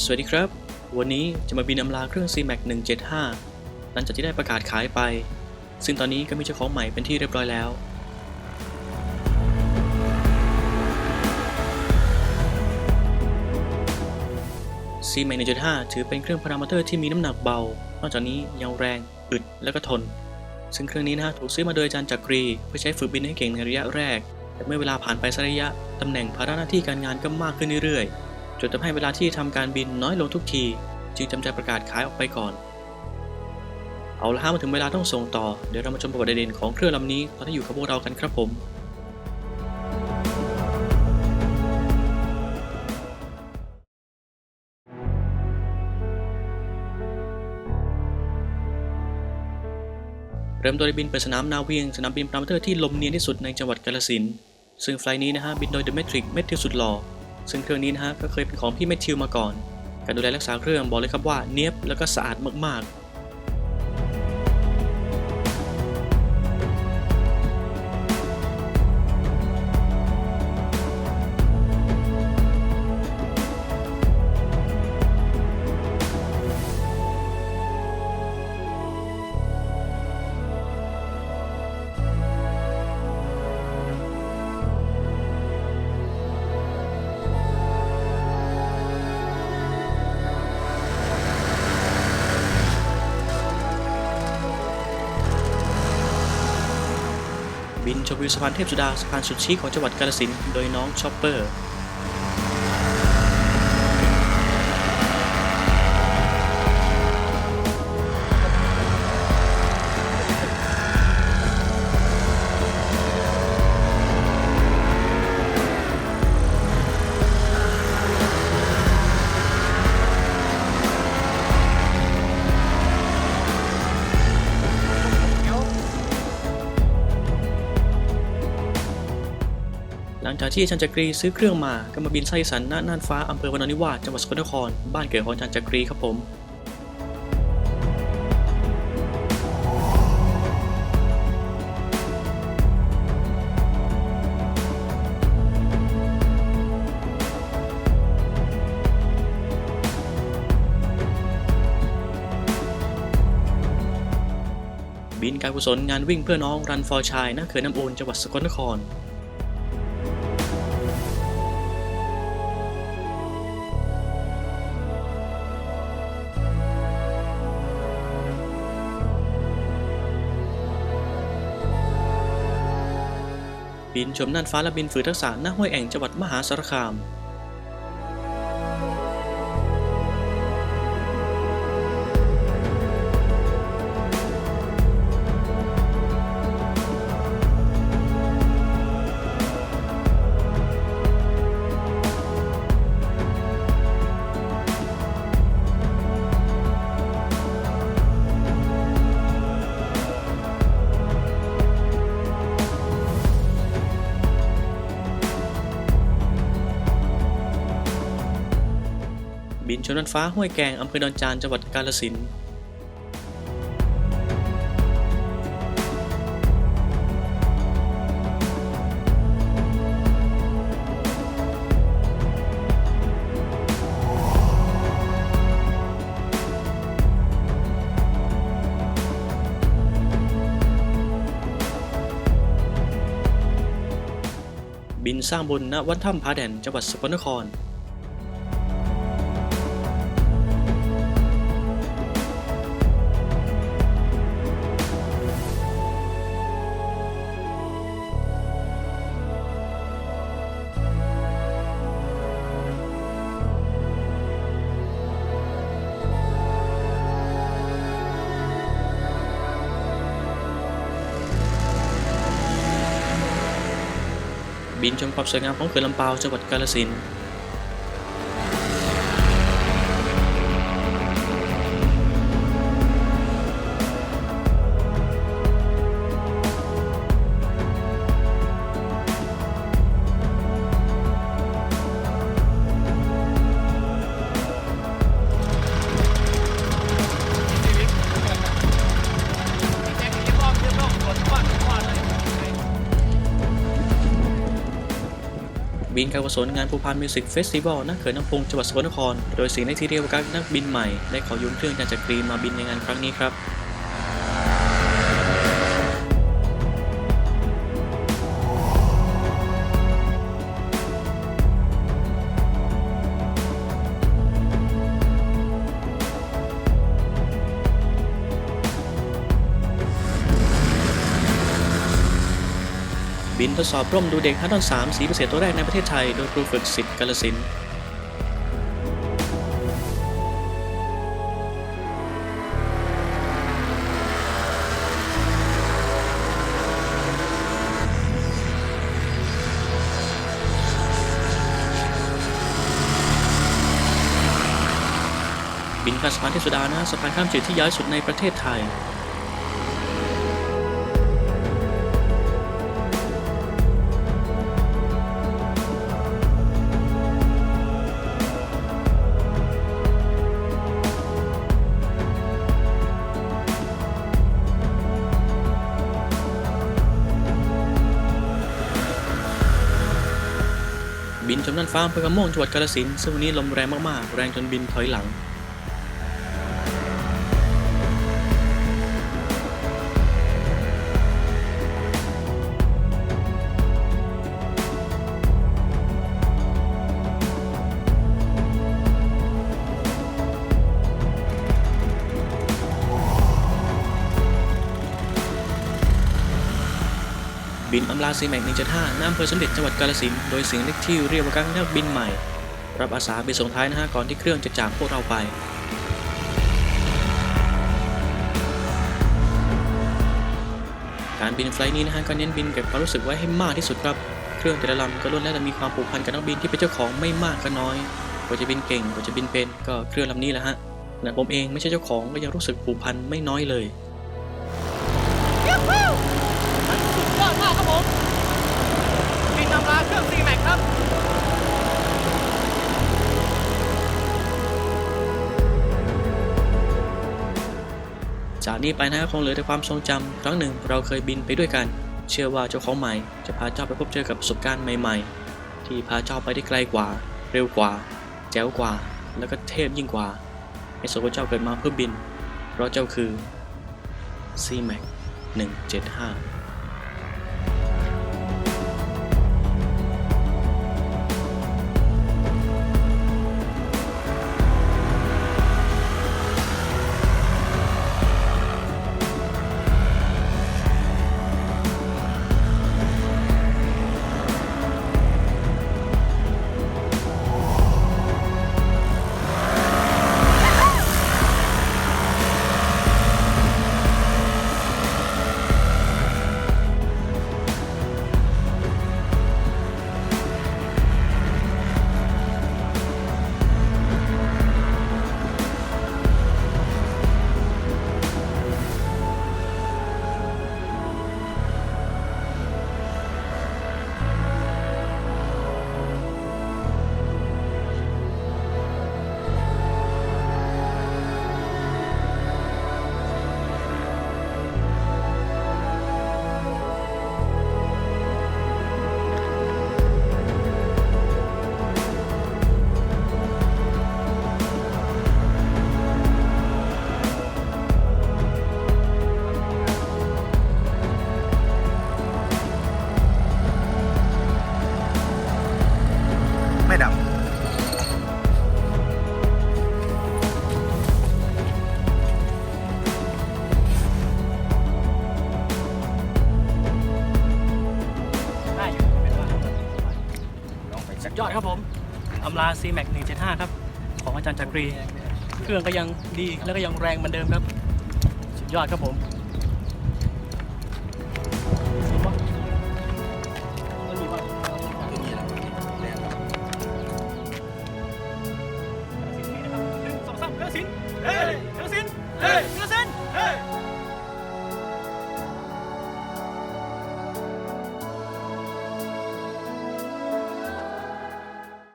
สวัสดีครับ วันนี้จะมาบินอำลาเครื่อง CMAX 175 หลังจากที่ได้ประกาศขายไป ซึ่งตอนนี้ก็มีเจ้าของใหม่เป็นที่เรียบร้อยแล้ว CMAX 175ถือเป็นเครื่องพารามอเตอร์ที่มีน้ำหนักเบา นอกจากนี้ยังแรง อึด และก็ทน ซึ่งเครื่องนี้นะฮะถูกซื้อมาโดยอาจารย์จักรี เพื่อใช้ฝึกบินให้เก่งในระยะแรก แต่เมื่อเวลาผ่านไปสัระยะตำแหน่งภาระหน้าที่การงานก็มากขึ้นเรื่อยๆ จนทำให้เวลาที่ทำการบินน้อยลงทุกที จึงจำใจประกาศขายออกไปก่อน เอาละฮะมาถึงเวลาต้องส่งต่อ เดี๋ยวเรามาชมประวัติเด่นของเครื่องลำนี้ตอนที่อยู่กับพวกเรากันครับผมเริ่มโดยบินไปสนามนาเวียง สนามบินพรามอเตอร์ที่ลมเนียนที่สุดในจังหวัดกาฬสิน ซึ่งไฟล์นี้นะฮะบินโดย The Metric เมทิวสุดหล่อ ซึ่งเครื่องนี้นะฮะก็เคยเป็นของพี่แมทิวมาก่อน การดูแลรักษาเครื่องบอกเลยครับว่าเนียบแล้วก็สะอาดมากๆ ชมวิวสะพานเทพสุดาสะพานสุดชี้ของจังหวัดกาฬสินธุ์โดยน้องชอปเปอร์ ลังจากที่จารย์จักรีซื้อเครื่องมาก็มาบินไส้สันณน่านฟ้าอำเภอวนนนิวาสจังหวัดสกลนคร บ้านเกิดของจารย์จักรีครับผมบินการกุศลงานวิ่งเพื่อน้องรันฟอร์ชายณเขื่อนน้ำอูนจังหวัดสกลนคร บินชมน่านฟ้าและบินฝืนทักษะหน้าห้วยแอ่งจังหวัดมหาสารคาม บินชมน่านฟ้าห้วยแกงอำเภอดอนจานจังหวัดกาฬสินธุ์บินสร้างบนณวัดถ้ำผาแด่นจังหวัดสกลนคร บินชมความสวยงามของเขื่อนลำปาวจังหวัดกาฬสินธุ์ การกุศลงานภูพานมิวสิกเฟสติวัลณเขื่อนน้ำพุงจังหวัดสกลนคร โดยสิ่งในที่เรียกว่านักบินใหม่ ได้ขอยืมเครื่องจันจักรีมาบินในงานครั้งนี้ครับ นทดสอบร่มดูเด็กฮัตตอน3สีเศษตัวแรกในประเทศไทย โดยครูฝึกสิทธิ์กาลสินธุ์บินข้ามสะพานเทพสุดานะสะพานข้ามจืดที่ยาวที่สุดในประเทศไทย บินชมน่านฟ้าอำเภอกระโม่วงจังหวัดกาฬสินธุ์ซึ่งวันนี้ลมแรงมากๆ แรงจนบินถอยหลัง อำลาซีแม็ก175น้ำอำเภอสมเด็จจังหวัดกาฬสินโดยเสิ่งเล็กที่เรียกว่าการนักบินใหม่ รับอาสาบินส่งท้ายนะฮะก่อนที่เครื่องจะจากพวกเราไปการบินไฟล์นี้นะฮะก็เน้นบินเก็บความรู้สึกไว้ให้มากที่สุดครับ เครื่องแต่ละลำก็ล้วนแล้วแต่มีความผูกพันกับนักบินที่เป็นเจ้าของไม่มากก็น้อยกว่าจะบินเก่งกว่าจะบินเป็นก็เครื่องลำนี้แหละฮะขณะผมเองไม่ใช่เจ้าของก็ยังรู้สึกผูกพันไม่น้อยเลย มันสุดยอดมากครับผมบินนำลาเครื่อง C Max ครับจากนี้ไปนะคงเหลือแต่ความทรงจำครั้งหนึ่งเราเคยบินไปด้วยกัน เชื่อว่าเจ้าของใหม่ จะพาเจ้าไปพบเจอกับประสบการณ์ใหม่ ๆ ที่พาเจ้าไปได้ไกลกว่า เร็วกว่า แจ๋วกว่า แล้วก็เทพยิ่งกว่าให้สมกับเจ้าเกิดมาเพื่อบิน เพราะเจ้าคือ C-Max 175 ยอดครับผมอำลา C Max 175 ครับ ของอาจารย์จักรี เครื่องก็ยังดีแล้วก็ยังแรงเหมือนเดิมครับ สุดยอดครับผม